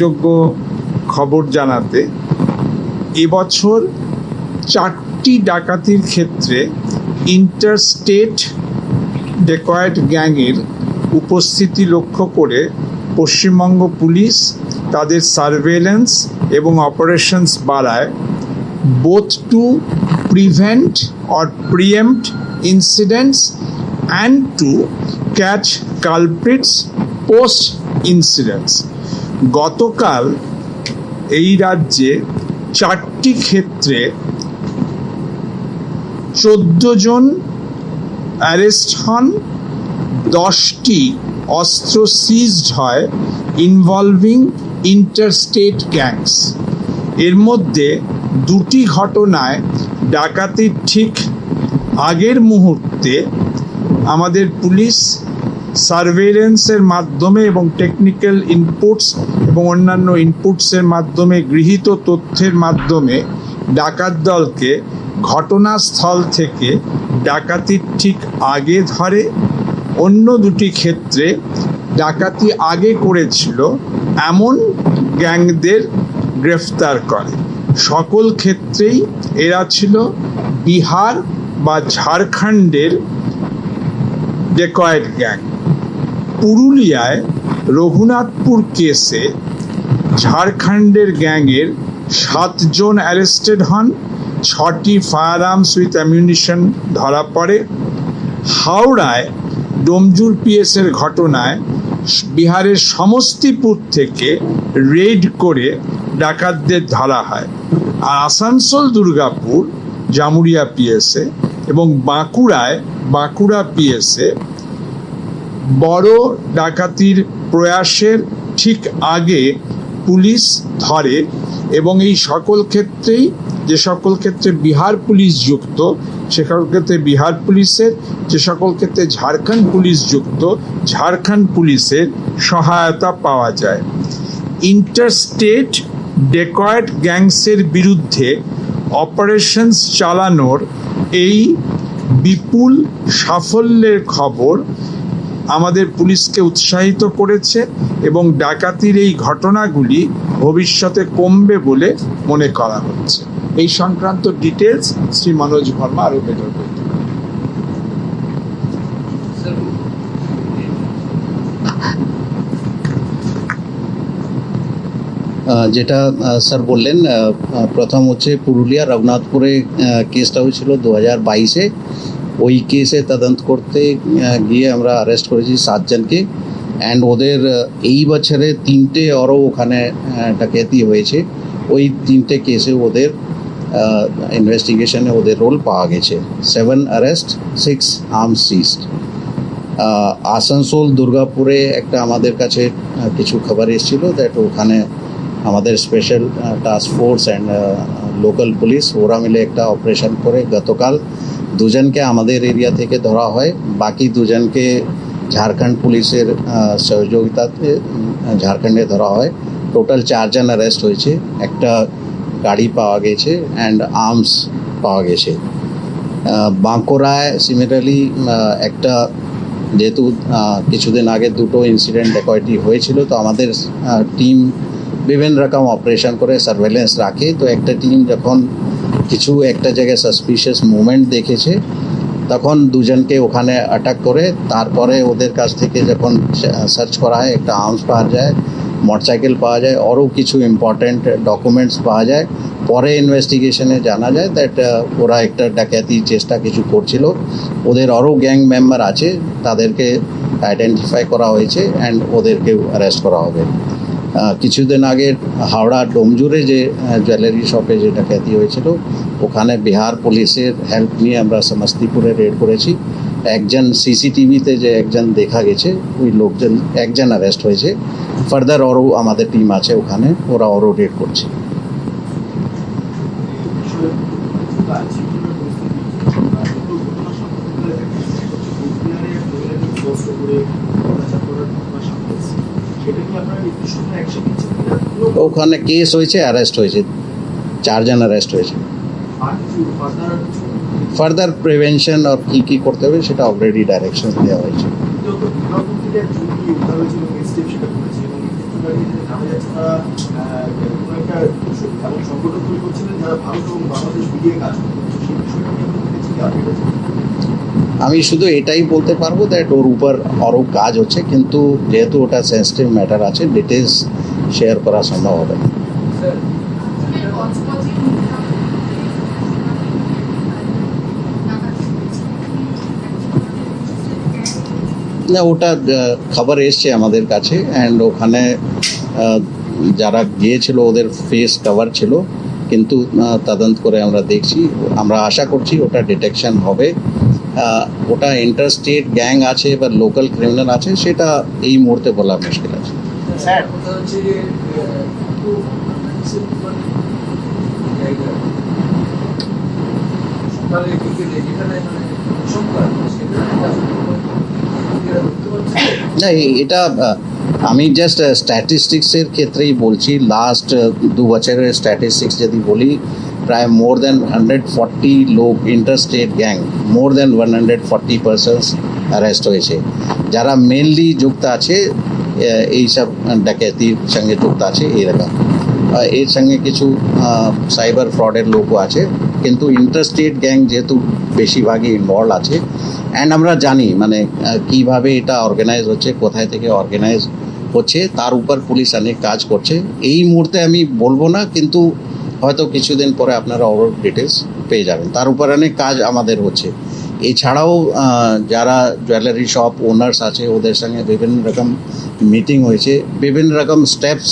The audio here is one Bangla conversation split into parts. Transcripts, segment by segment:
যোগ্য খবর জানাতে এবছর চারটি ডাকাতির ক্ষেত্রে ইন্টারস্টেট ডেকয়েট গ্যাংয়ের উপস্থিতি লক্ষ্য করে পশ্চিমবঙ্গ পুলিশ তাদের সার্ভেলেন্স এবং অপারেশনস বাড়ায়। Both to prevent or preempt incidents and to catch culprits post incidents. গতকাল এই রাজ্যে চারটি ক্ষেত্রে চোদ্দ জন অ্যারেস্ট হন, দশটি অস্ত্র সিজড হয় ইনভলভিং ইন্টারস্টেট গ্যাংস এর মধ্যে দুটি ঘটনায় ডাকাতির ঠিক আগের মুহূর্তে আমাদের পুলিশ সার্ভেলেন্সের মাধ্যমে এবং টেকনিক্যাল ইনপুটস এবং অন্যান্য ইনপুটসের মাধ্যমে, গৃহীত তথ্যের মাধ্যমে ডাকাত দলকে ঘটনাস্থল থেকে ডাকাতির ঠিক আগে ধরে। অন্য দুটি ক্ষেত্রে ডাকাতি আগে করেছিল এমন গ্যাংদের গ্রেফতার করে। সকল ক্ষেত্রেই এরা ছিল বিহার বা ঝাড়খণ্ডের ডেকয়েড গ্যাং। পুরুলিয়ায় রঘুনাথপুর কেসে ঝাড়খণ্ডের গ্যাংয়ের সাতজন অ্যারেস্টেড হন, ছটি ফায়ার আর্মস উইথ অ্যামিউনিশন ধরা পড়ে। হাওড়ায় ডোমজুর পিএসের ঘটনায় বিহারের সমস্তিপুর থেকে রেড করে ডাকাতদের ধরা হয়। আর আসানসোল, দুর্গাপুর, জামুরিয়া পিএসে এবং বাঁকুড়ায় বাঁকুড়া পিএসে বড় ডাকাতির প্রয়াসের ঠিক আগে পুলিশ ধরে এবং এই সকল ক্ষেত্রেই, যে সকল ক্ষেত্রে বিহার পুলিশ যুক্ত, সে সকল ক্ষেত্রে বিহার পুলিশের, যে সকল ক্ষেত্রে ঝাড়খণ্ড পুলিশ যুক্ত, ঝাড়খণ্ড পুলিশের সহায়তা পাওয়া যায়। ইন্টারস্টেট ডেকয়েট গ্যাংসের বিরুদ্ধে অপারেশনস চালানোর এই বিপুল সাফল্যের খবর আমাদের পুলিশকে উৎসাহিত করেছে এবং ডাকাতির এই ঘটনাগুলি ভবিষ্যতে কমবে বলে মনে করা হচ্ছে এই সংক্রান্ত ডিটেলস শ্রী মনোজ ভর্মা আরও বেটার পারেন। যেটা স্যার বললেন প্রথম হচ্ছে পুরুলিয়া রঘুনাথপুরে কেসটা হয়েছিল দু হাজার বাইশে ওই কেসে তদন্ত করতে গিয়ে আমরা অ্যারেস্ট করেছি সাতজনকে। অ্যান্ড ওদের এই বছরে তিনটে আরও ওখানে ডাকাতি হয়েছে। ওই তিনটে কেসে ওদের ইনভেস্টিগেশনে ওদের রোল পাওয়া গেছে। Seven arrest six arm cyst Asansol, দুর্গাপুরে একটা আমাদের কাছে কিছু খবর এসেছিল দ্যাট ওখানে আমাদের special task force and local police ওরা মিলে একটা অপারেশন করে গতকাল। দুজনকে আমাদের এরিয়া থেকে ধরা হয়। বাকি দুজনকে ঝাড়খণ্ড পুলিশের সহযোগিতাতে ঝাড়খণ্ডে ধরা হয়। টোটাল চারজন অ্যারেস্ট হয়েছে। একটা গাড়ি পাওয়া গেছে অ্যান্ড আর্মস পাওয়া গেছে। বাঁকুড়ায় সিমিলারলি একটা যেহেতু কিছুদিন আগে দুটো ইনসিডেন্ট ডেকয়টি হয়েছিল, তো আমাদের টিম বিভিন্ন রকম অপারেশন করে সার্ভেলেন্স রাখে। তো একটা টিম যখন কিছু একটা জায়গায় সাসপিশিয়াস মুভমেন্ট দেখেছে। তখন দুজনকে ওখানে অ্যাটাক করে, তারপরে ওদের কাছ থেকে যখন সার্চ করা হয়, একটা আর্মস পাওয়া যায় মোটরসাইকেল পাওয়া যায়, আরও কিছু ইম্পর্ট্যান্ট ডকুমেন্টস পাওয়া যায়। পরে ইনভেস্টিগেশনে জানা যায় দ্যাট ওরা একটা ডাকাতির চেষ্টা কিছু করছিল। ওদের আরও গ্যাং মেম্বার আছে, তাদেরকে আইডেন্টিফাই করা হয়েছে অ্যান্ড ওদেরকে অ্যারেস্ট করা হবে। কিছুদিন আগে হাওড়া ডোমজুরে যে জুয়েলারি শপে যেটা খ্যাতি হয়েছিল, ওখানে বিহার পুলিশের হেল্প নিয়ে আমরা সমস্তিপুরে রেড করেছি। একজন সিসিটিভিতে যে একজন দেখা গেছে, ওই লোকজন, একজন অ্যারেস্ট হয়েছে। ফার্দার আরও আমাদের টিম আছে ওখানে, ওরা আরও রেড করছে। ওখানে কেস হয়েছে অ্যারেস্ট হয়েছে। চারজন অ্যারেস্ট হয়েছে। ফার্দার প্রিভেনশন আর কী কী করতে হবে সেটা অলরেডি ডাইরেকশন দেওয়া হয়েছে। আমি শুধু এটাই বলতে পারব দ্যাট ওর উপর আরও কাজ হচ্ছে, কিন্তু যেহেতু ওটা সেন্সিটিভ ম্যাটার আছে ডিটেলস শেয়ার করা সম্ভব হবে। না, ওটা খবর এসছে আমাদের কাছে অ্যান্ড ওখানে যারা গিয়েছিল, ওদের ফেস কভার ছিল, কিন্তু তদন্ত করে আমরা দেখছি, আমরা আশা করছি ওটা ডিটেকশন হবে। ওটা ইন্টার স্টেট গ্যাং আছে বা লোকাল ক্রিমিনাল আছে, সেটা এই মুহূর্তে বলা মুশকিল আছে। না এটা আমি জাস্ট স্ট্যাটিস্টিক্সের ক্ষেত্রেই বলছি লাস্ট দু বছরের স্ট্যাটিস্টিক্স যদি বলি, প্রায় মোর দেন হান্ড্রেড ফর্টি লোক inter state gang more than one hundred forty persons arrest হয়েছে। যারা মেনলি যুক্ত আছে এইসব ডাকাতির সঙ্গে যুক্ত আছে এরকম আহ, এর সঙ্গে কিছু সাইবার ফ্রডের লোকও আছে কিন্তু ইন্টার স্টেট গ্যাং যেহেতু বেশিরভাগই ইনভলভ আছে অ্যান্ড আমরা জানি মানে কীভাবে এটা অর্গানাইজ হচ্ছে কোথায় থেকে অর্গানাইজ হচ্ছে তার উপর পুলিশ অনেক কাজ করছে। এই মুহূর্তে আমি বলব না কিন্তু হয়তো কিছুদিন পরে আপনারা ওর ডিটেলস পেয়ে যাবেন। তার উপর অনেক কাজ আমাদের হচ্ছে। এছাড়াও যারা জুয়েলারি শপ ওনার্স আছে ওদের সঙ্গে বিভিন্ন রকম মিটিং হয়েছে, বিভিন্ন রকম স্টেপস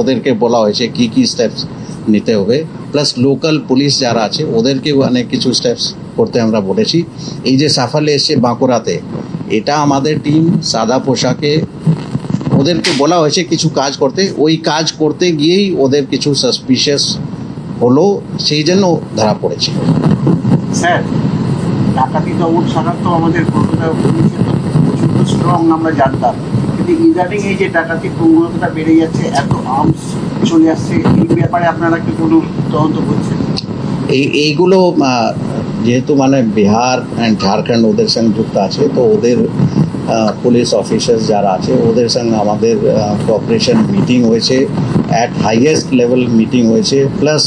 ওদেরকে বলা হয়েছে, কি কি স্টেপস নিতে হবে। প্লাস লোকাল পুলিশ যারা আছে, ওদেরকেও অনেক কিছু স্টেপস করতে আমরা বলেছি। এই যে সাফল্য এসছে বাঁকুড়াতে, এটা আমাদের টিম সাদা পোশাকে ওদেরকে বলা হয়েছে কিছু কাজ করতে। ওই কাজ করতে গিয়েই ওদের কিছু সাসপিশিয়াস হলো, সেই জন্য ধরা পড়েছে। স্যার ডাকাতি দমন শাখা তো আমাদের কলকাতা পুলিশের তো প্রচণ্ড স্ট্রং আমরা জানতাম। কিন্তু ইদানিং এই যে ডাকাতি প্রবণতাটা বেড়ে যাচ্ছে, এত আর্মস চলে আসছে, এই ব্যাপারে আপনারা কি কোনো তদন্ত করছেন? এই, এইগুলো যেহেতু মানে বিহার অ্যান্ড ঝাড়খণ্ড ওদের সঙ্গে যুক্ত আছে, তো ওদের পুলিশ অফিসার্স যারা আছে, ওদের সঙ্গে আমাদের কোঅপারেশন মিটিং হয়েছে অ্যাট হাইয়েস্ট লেভেল মিটিং হয়েছে প্লাস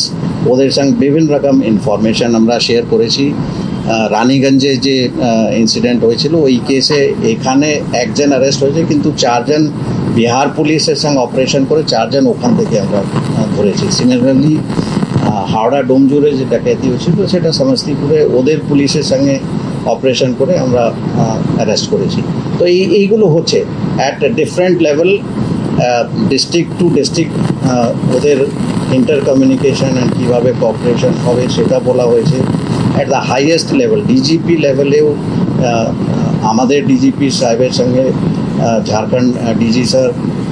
ওদের সঙ্গে বিভিন্ন রকম ইনফরমেশন আমরা শেয়ার করেছি। রানীগঞ্জে যে ইনসিডেন্ট হয়েছিল, ওই কেসে এখানে একজন অ্যারেস্ট হয়েছে, কিন্তু চারজন বিহার পুলিশের সঙ্গে অপারেশন করে চারজন ওখান থেকে আমরা ধরেছি। সিমিলারলি হাওড়া ডোমজুড়ে যে ডাকাতি হয়েছিল, সেটা সমস্তিপুরে ওদের পুলিশের সঙ্গে অপারেশন করে আমরা অ্যারেস্ট করেছি। তো এই, এইগুলো হচ্ছে। At different level district to district ওদের ইন্টার কমিউনিকেশন অ্যান্ড কীভাবে কোঅপারেশন হবে, সেটা বলা হয়েছে। At the highest level DGP লেভেলেও আমাদের ডিজিপি সাহেবের সঙ্গে ঝাড়খণ্ড ডিজি স্যার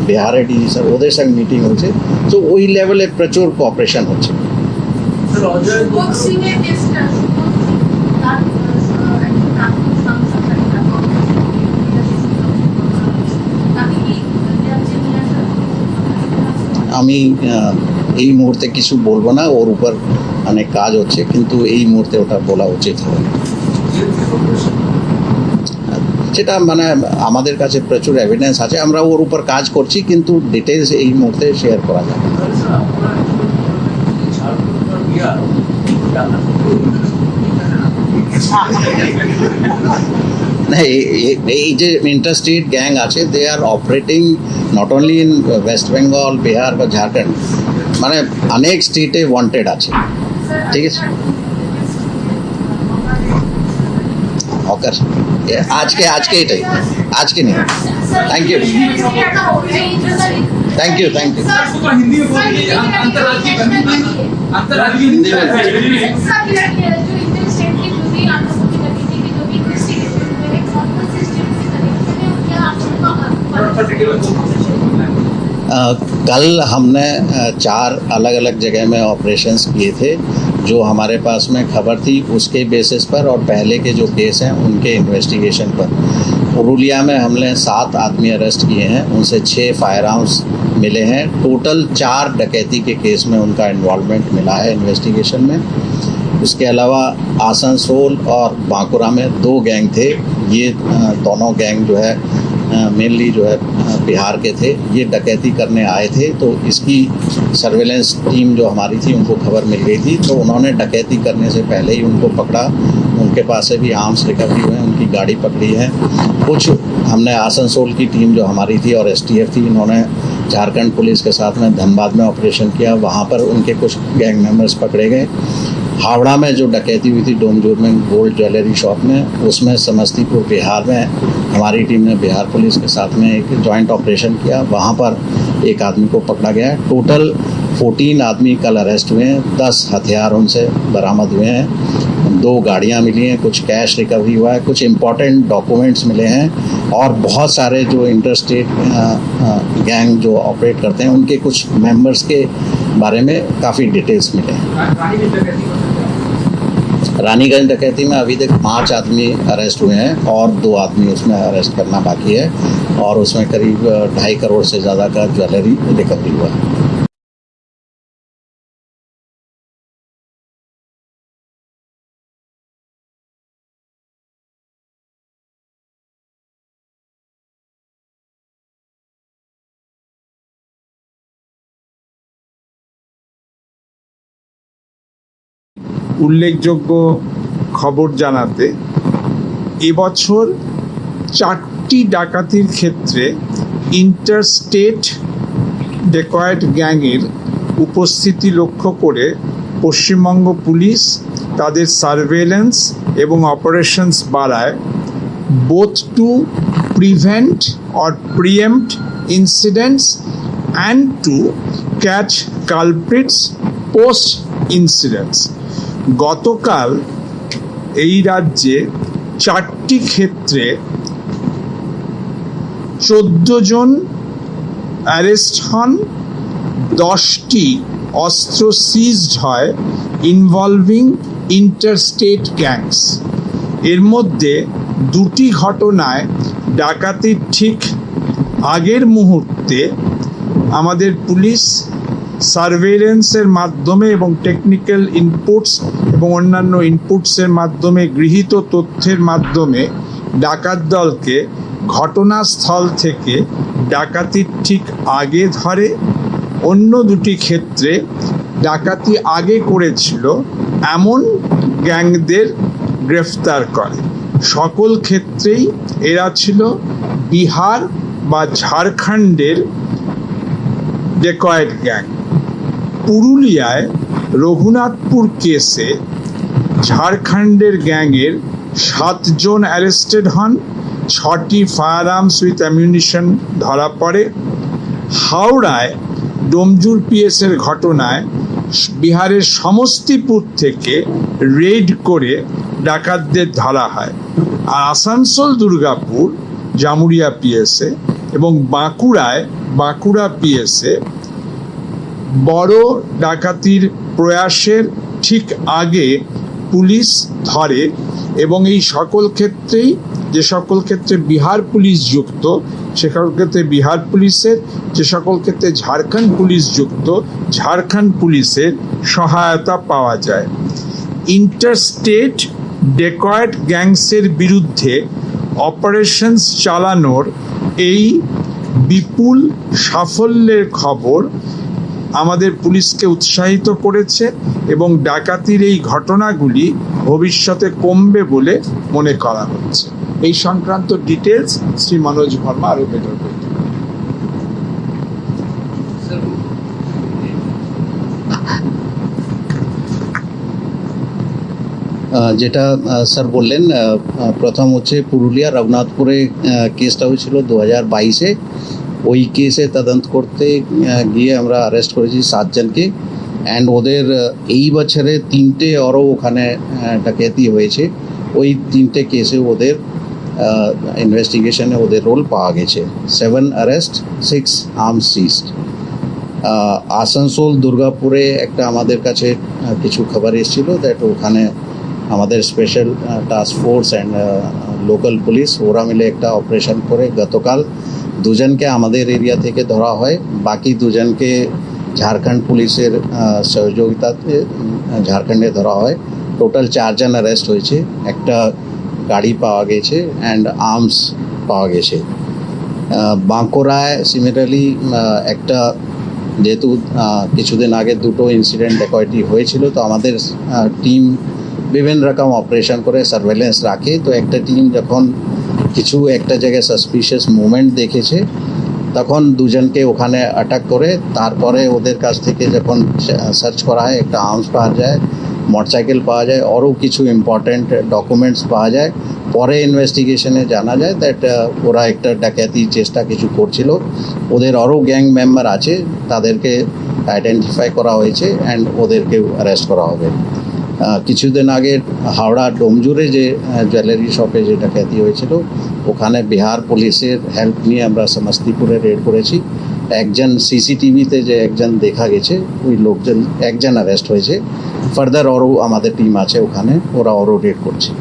বিহারের ডিজি স্যার ওদের সঙ্গে মিটিং হচ্ছে। তো ওই লেভেলে প্রচুর কোঅপারেশন হচ্ছে। আমি এই মুহূর্তে কিছু বলব না, ওর উপর অনেক কাজ হচ্ছে, কিন্তু এই মুহূর্তে ওটা বলা উচিত হবে সেটা মানে আমাদের কাছে প্রচুর এভিডেন্স আছে, আমরা ওর উপর কাজ করছি, কিন্তু ডিটেলস এই মুহূর্তে শেয়ার করা যাবে না। এই- যে ইন্টার স্টেট গ্যাং আছে they are operating not only in West Bengal Bihar বা ঝাড়খণ্ড মানে অনেক স্টেটে ওয়ান্টেড আছে ঠিক আছে হকার আজকে আজকে এটাই আজকে নেই thank you thank you thank you अंतर्राज्यीय कल हमने चार अलग अलग जगह में ऑपरेशंस किए थे, जो हमारे पास में खबर थी उसके बेसिस पर और पहले के जो केस हैं, उनके इन्वेस्टिगेशन पर। पुरुलिया में हमने सात आदमी अरेस्ट किए हैं, उनसे छः फायर आर्म्स मिले हैं। टोटल चार डकैती के केस में उनका इन्वॉल्वमेंट मिला है इन्वेस्टिगेशन में। उसके अलावा आसनसोल और बांकुरा में दो गैंग थे। ये दोनों गैंग जो है मेनली जो है बिहार के थे, ये डकैती करने आए थे तो इसकी सर्वेलेंस टीम जो हमारी थी, उनको खबर मिल गई थी तो उन्होंने डकैती करने से पहले ही उनको पकड़ा। उनके पास से भी आर्म्स रिकवरी हुए हैं, उनकी गाड़ी पकड़ी है। कुछ हमने आसनसोल की टीम जो हमारी थी और एसटीएफ थी, इन्होंने झारखंड पुलिस के साथ में धनबाद में ऑपरेशन किया। वहाँ पर उनके कुछ गैंग मेंबर्स पकड़े गए। हावड़ा में जो डकैती हुई थी डोमजोर में गोल्ड ज्वेलरी शॉप में, उसमें समस्तीपुर बिहार में, हमारी टीम ने बिहार पुलिस के साथ में एक जॉइंट ऑपरेशन किया। वहाँ पर एक आदमी को पकड़ा गया। टोटल 14 आदमी कल अरेस्ट हुए हैं। 10 हथियार उनसे बरामद हुए हैं। दो गाड़ियाँ मिली हैं। कुछ कैश रिकवरी हुआ है। कुछ इंपॉर्टेंट डॉक्यूमेंट्स मिले हैं। और बहुत सारे जो इंटर स्टेट गैंग जो ऑपरेट करते हैं, उनके कुछ मेंबर्स के बारे में काफ़ी डिटेल्स मिले हैं रानी में डकैती को समझा रानीगंज डकैती में अभी तक पाँच आदमी अरेस्ट हुए हैं और दो आदमी उसमें अरेस्ट करना बाकी है और उसमें करीब ढाई करोड़ से ज़्यादा का ज्वेलरी रिकवरी हुआ है। উল্লেখযোগ্য খবর জানাতে, এবছর চারটি ডাকাতির ক্ষেত্রে ইন্টারস্টেট ডেকয়েট গ্যাংয়ের উপস্থিতি লক্ষ্য করে পশ্চিমবঙ্গ পুলিশ তাদের সার্ভেলেন্স এবং অপারেশনস বাড়ায়। Both to prevent or preempt incidents and to catch culprits post incidents গতকাল এই রাজ্যে চারটি ক্ষেত্রে চোদ্দ জন অ্যারেস্ট হন, দশটি অস্ত্র সিজড হয় ইনভলভিং ইন্টারস্টেট গ্যাংস এর মধ্যে দুটি ঘটনায় ডাকাতির ঠিক আগের মুহূর্তে আমাদের পুলিশ সার্ভেলেন্সের মাধ্যমে এবং টেকনিক্যাল ইনপুটস এবং অন্যান্য ইনপুটসের মাধ্যমে, গৃহীত তথ্যের মাধ্যমে ডাকাত দলকে ঘটনাস্থল থেকে ডাকাতির ঠিক আগে ধরে। অন্য দুটি ক্ষেত্রে ডাকাতি আগে করেছিল এমন গ্যাংদের গ্রেফতার করে। সকল ক্ষেত্রেই এরা ছিল বিহার বা ঝাড়খণ্ডের ডেকয়েট গ্যাং। পুরুলিয়ায় রঘুনাথপুর কেসে ঝাড়খণ্ডের গ্যাংয়ের সাতজন অ্যারেস্টেড হন, ছটি ফায়ার আর্মস উইথ অ্যামিউনিশন ধরা পড়ে। হাওড়ায় ডোমজুর পিএসের ঘটনায় বিহারের সমস্তিপুর থেকে রেড করে ডাকাতদের ধরা হয়। আর আসানসোল, দুর্গাপুর, জামুরিয়া পিএসে এবং বাঁকুড়ায় বাঁকুড়া পিএসে বড় ডাকাতির প্রয়াসের ঠিক আগে পুলিশ ধরে এবং এই সকল ক্ষেত্রেই, যে সকল ক্ষেত্রে বিহার পুলিশ যুক্ত, সে সকল ক্ষেত্রে বিহার পুলিশের, যে সকল ক্ষেত্রে ঝাড়খণ্ড পুলিশ যুক্ত, ঝাড়খণ্ড পুলিশের সহায়তা পাওয়া যায়। ইন্টারস্টেট ডেকয়েট গ্যাংসের বিরুদ্ধে অপারেশনস চালানোর এই বিপুল সাফল্যের খবর আমাদের পুলিশকে উৎসাহিত করেছে এবং ডাকাতির এই ঘটনাগুলি ভবিষ্যতে কমবে বলে মনে করা হচ্ছে। এই সংক্রান্ত ডিটেলস শ্রী মনোজ ভার্মা আরও বেটার করতে যেটা স্যার বললেন প্রথম হচ্ছে পুরুলিয়া রঘুনাথপুরে কেসটা হয়েছিল দু হাজার বাইশে। ওই কেসে তদন্ত করতে গিয়ে আমরা অ্যারেস্ট করেছি সাতজনকে। অ্যান্ড ওদের এই বছরে তিনটে আরও ওখানে ডাকাতি হয়েছে। ওই তিনটে কেসে ওদের ইনভেস্টিগেশনে ওদের রোল পাওয়া গেছে। Seven arrest six arms seized Asansol, দুর্গাপুরে একটা আমাদের কাছে কিছু খবর এসেছিল দ্যাট ওখানে আমাদের special task force and local police ওরা মিলে একটা অপারেশন করে গতকাল। দুজনকে আমাদের এরিয়া থেকে ধরা হয়, বাকি দুজনকে ঝাড়খণ্ড পুলিশের সহযোগিতাতে ঝাড়খণ্ডে ধরা হয়। টোটাল চারজন অ্যারেস্ট হয়েছে। একটা গাড়ি পাওয়া গেছে অ্যান্ড আর্মস পাওয়া গেছে। বাঁকুড়ায় সিমিলারলি একটা যেহেতু কিছুদিন আগে দুটো ইনসিডেন্ট ডেকয়টি হয়েছিল, তো আমাদের টিম বিভিন্ন রকম অপারেশন করে সার্ভেলেন্স রাখে। তো একটা টিম যখন কিছু একটা জায়গায় সাসপিশিয়াস মুভমেন্ট দেখেছে। তখন দুজনকে ওখানে অ্যাটাক করে, তারপরে ওদের কাছ থেকে যখন সার্চ করা হয়, একটা আর্মস পাওয়া যায় মোটরসাইকেল পাওয়া যায়, আরও কিছু ইম্পর্ট্যান্ট ডকুমেন্টস পাওয়া যায়। পরে ইনভেস্টিগেশনে জানা যায় দ্যাট ওরা একটা ডাকাতির চেষ্টা কিছু করছিল। ওদের আরও গ্যাং মেম্বার আছে, তাদেরকে আইডেন্টিফাই করা হয়েছে অ্যান্ড ওদেরকেও অ্যারেস্ট করা হবে। কিছুদিন আগে হাওড়া ডোমজুরে যে জুয়েলারি শপে যেটা খ্যাতি হয়েছিল, ওখানে বিহার পুলিশের হেল্প নিয়ে আমরা সমস্তিপুরে রেড করেছি। একজন সিসিটিভিতে যে একজন দেখা গেছে, ওই লোকজন, একজন অ্যারেস্ট হয়েছে। ফার্দার আরও আমাদের টিম আছে ওখানে, ওরা আরও রেড করছে।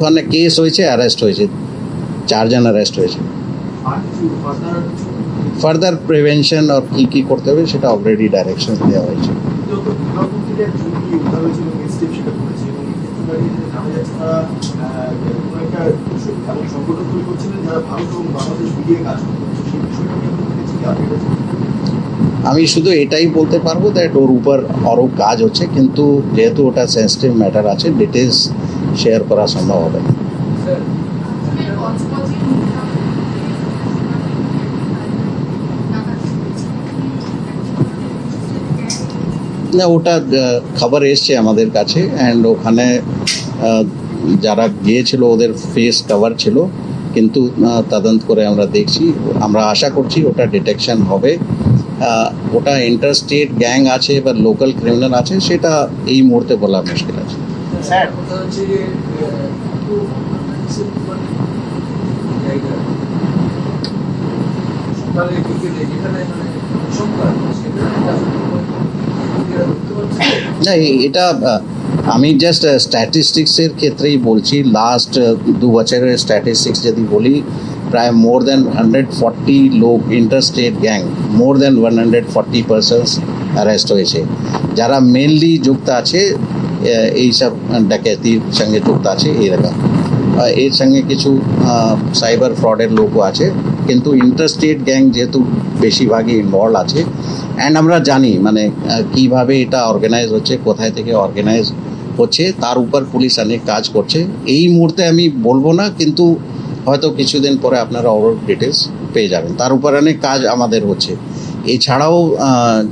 ওখানে কেস হয়েছে অ্যারেস্ট হয়েছে। চারজন অ্যারেস্ট হয়েছে। ফার্দার প্রিভেনশন আর কী কী করতে হবে সেটা অলরেডি ডাইরেকশন দেওয়া হয়েছে। আমি শুধু এটাই বলতে পারব দ্যাট ওর উপর আরও কাজ হচ্ছে, কিন্তু যেহেতু ওটা সেন্সিটিভ ম্যাটার আছে ডিটেলস শেয়ার করা সম্ভব হবে। না, ওটা খবর এসছে আমাদের কাছে অ্যান্ড ওখানে যারা গিয়েছিল, ওদের ফেস কভার ছিল, কিন্তু তদন্ত করে আমরা দেখছি, আমরা আশা করছি ওটা ডিটেকশন হবে। ওটা ইন্টার স্টেট গ্যাং আছে বা লোকাল ক্রিমিনাল আছে, সেটা এই মুহূর্তে বলা মুশকিল আছে। না। এটা আমি জাস্ট স্ট্যাটিস্টিক্সের ক্ষেত্রেই বলছি লাস্ট দু বছরের স্ট্যাটিস্টিক্স যদি বলি, প্রায় মোর দেন হান্ড্রেড ফর্টি লোক inter state gang more than one hundred forty persons arrest হয়েছে যারা মেনলি যুক্ত আছে এইসব ডাকাতির সঙ্গে যুক্ত আছে এরকম এর সঙ্গে কিছু সাইবার ফ্রডের লোকও আছে, কিন্তু ইন্টার স্টেট গ্যাং যেহেতু বেশিরভাগই ইনভলভ আছে অ্যান্ড আমরা জানি মানে কীভাবে এটা অর্গানাইজ হচ্ছে, কোথায় থেকে অর্গানাইজ হচ্ছে, তার উপর পুলিশ অনেক কাজ করছে। এই মুহূর্তে আমি বলব না, কিন্তু হয়তো কিছুদিন পরে আপনারা ওর ডিটেলস পেয়ে যাবেন। তার উপর অনেক কাজ আমাদের হচ্ছে। এছাড়াও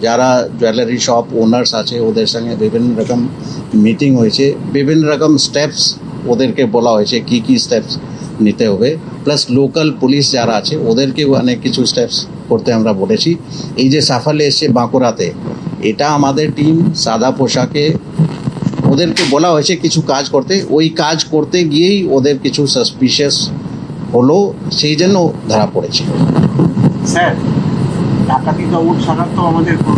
যারা জুয়েলারি শপ ওনার্স আছে, ওদের সঙ্গে বিভিন্ন রকম মিটিং হয়েছে। বিভিন্ন রকম স্টেপস ওদেরকে বলা হয়েছে, কি কি স্টেপস নিতে হবে। প্লাস লোকাল পুলিশ যারা আছে, ওদেরকেও অনেক কিছু স্টেপস করতে আমরা বলেছি। এই যে সাফল্য এসছে বাঁকুড়াতে, এটা আমাদের টিম সাদা পোশাকে ওদেরকে বলা হয়েছে কিছু কাজ করতে। ওই কাজ করতে গিয়েই ওদের কিছু সাসপিশিয়াস হলো, সেই জন্য ধরা পড়েছে। স্যার ডাকাতি দমন শাখা তো আমাদের তো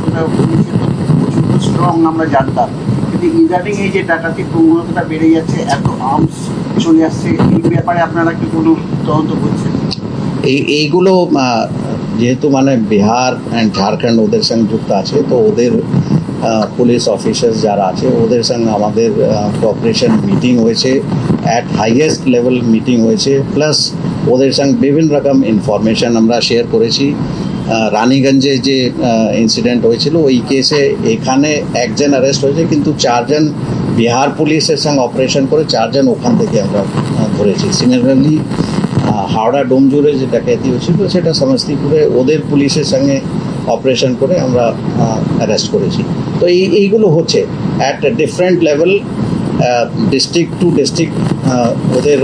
প্রচণ্ড স্ট্রং আমরা জানতাম। কিন্তু ইদানিং এই যে ডাকাতির প্রবণতাটা বেড়ে যাচ্ছে, এত আর্মস চলে আসছে, এই ব্যাপারে আপনারা কি কোনো তদন্ত করছেন? এই, এইগুলো যেহেতু মানে বিহার অ্যান্ড ঝাড়খণ্ড ওদের সঙ্গে যুক্ত আছে, তো ওদের পুলিশ অফিসার্স যারা আছে, ওদের সঙ্গে আমাদের কোঅপারেশন মিটিং হয়েছে অ্যাট হাইয়েস্ট লেভেল মিটিং হয়েছে প্লাস ওদের সঙ্গে বিভিন্ন রকম ইনফরমেশন আমরা শেয়ার করেছি। রানীগঞ্জে যে ইনসিডেন্ট হয়েছিল, ওই কেসে এখানে একজন অ্যারেস্ট হয়েছে, কিন্তু চারজন বিহার পুলিশের সঙ্গে অপারেশন করে চারজন ওখান থেকে আমরা ধরেছি। সিমিলারলি হাওড়া ডোমজুরে যে ডাকাতি হয়েছিল সেটা সমস্তিপুরে ওদের পুলিশের সঙ্গে অপারেশন করে আমরা অ্যারেস্ট করেছি। তো এই, এইগুলো হচ্ছে at different level district to district ওদের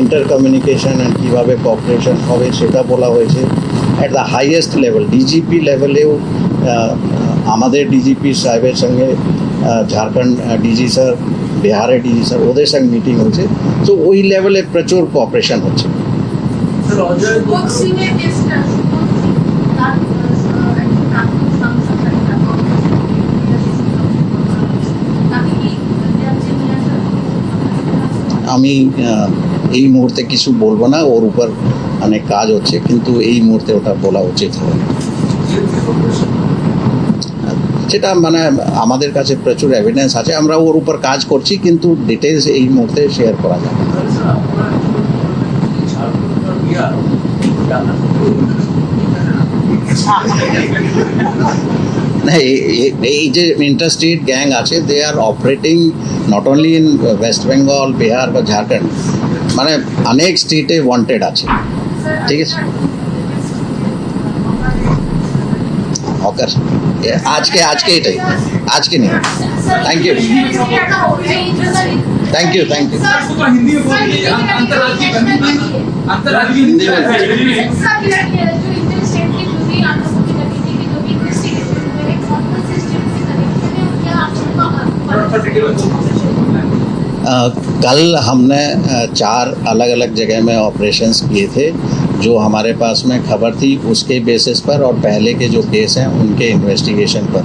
ইন্টার কমিউনিকেশন কীভাবে কোঅপারেশন হবে সেটা বলা হয়েছে। At the highest level DGP লেভেলেও আমাদের ডিজিপি সাহেবের সঙ্গে ঝাড়খণ্ড ডিজি স্যার বিহারের ডিজি স্যার ওদের সঙ্গে মিটিং হয়েছে তো ওই লেভেলে প্রচুর কোঅপারেশন হচ্ছে। আমি এই মুহূর্তে কিছু বলব না, ওর উপর অনেক কাজ হচ্ছে, কিন্তু এই মুহূর্তে ওটা বলা উচিত হবে সেটা মানে আমাদের কাছে প্রচুর এভিডেন্স আছে, আমরা ওর উপর কাজ করছি, কিন্তু ডিটেলস এই মুহূর্তে শেয়ার করা যাবে না। আচ্ছা। তাহলে স্যার আপনারা কি বলবেন যে ঝাড়খণ্ড আর বিহার ডাকাতি না এই- এই- এই যে ইন্টারস্টেট গ্যাং আছে they are operating not only in West Bengal Bihar বা ঝাড়খণ্ড মানে অনেক স্টেটে ওয়ান্টেড আছে ঠিক আছে। হকার আজকে আজকে এটাই আজকে নেই thank you thank you thank you अंतर्राज्यीय हिंदी में कल हमने चार अलग अलग जगह में ऑपरेशंस किए थे, जो हमारे पास में खबर थी उसके बेसिस पर और पहले के जो केस हैं, उनके इन्वेस्टिगेशन पर।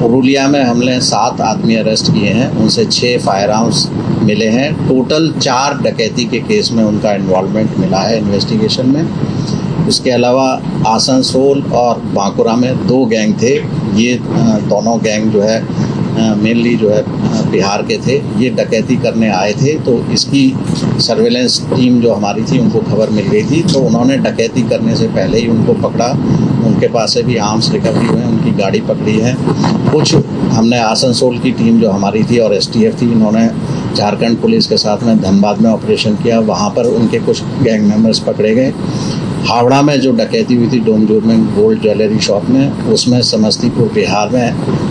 पुरुलिया में हमने सात आदमी अरेस्ट किए हैं, उनसे छः फायर आर्म्स मिले हैं। टोटल चार डकैती के केस में उनका इन्वॉल्वमेंट मिला है इन्वेस्टिगेशन में। उसके अलावा आसनसोल और बांकुरा में दो गैंग थे। ये दोनों गैंग जो है मेनली जो है, बिहार के थे, ये डकैती करने आए थे तो इसकी सर्वेलेंस टीम जो हमारी थी, उनको खबर मिल गई थी तो उन्होंने डकैती करने से पहले ही उनको पकड़ा। उनके पास से भी आर्म्स रिकवरी हुए, उनकी गाड़ी पकड़ी है। कुछ हमने आसनसोल की टीम जो हमारी थी और एसटीएफ थी, इन्होंने झारखंड पुलिस के साथ में धनबाद में ऑपरेशन किया। वहाँ पर उनके कुछ गैंग मेंबर्स पकड़े गए। हावड़ा में जो डकैती हुई थी डोमजोर में गोल्ड ज्वेलरी शॉप में, उसमें समस्तीपुर बिहार में,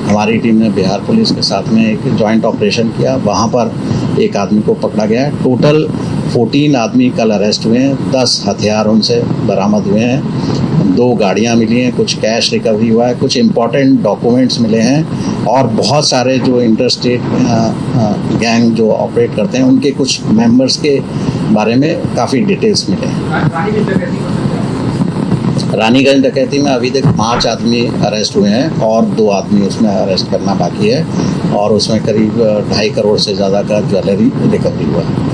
हमारी टीम ने बिहार पुलिस के साथ में एक जॉइंट ऑपरेशन किया। वहाँ पर एक आदमी को पकड़ा गया। टोटल 14 आदमी कल अरेस्ट हुए हैं। 10 हथियार उनसे बरामद हुए हैं। दो गाड़ियाँ मिली हैं। कुछ कैश रिकवरी हुआ है। कुछ इम्पोर्टेंट डॉक्यूमेंट्स मिले हैं। और बहुत सारे जो इंटरस्टेट गैंग जो ऑपरेट करते हैं, उनके कुछ मेंबर्स के बारे में काफ़ी डिटेल्स मिले हैं। रानीगंज डकैती में अभी तक पाँच आदमी अरेस्ट हुए हैं और दो आदमी उसमें अरेस्ट करना बाकी है और उसमें करीब ढाई करोड़ से ज़्यादा का ज्वेलरी रिकवरी हुआ है।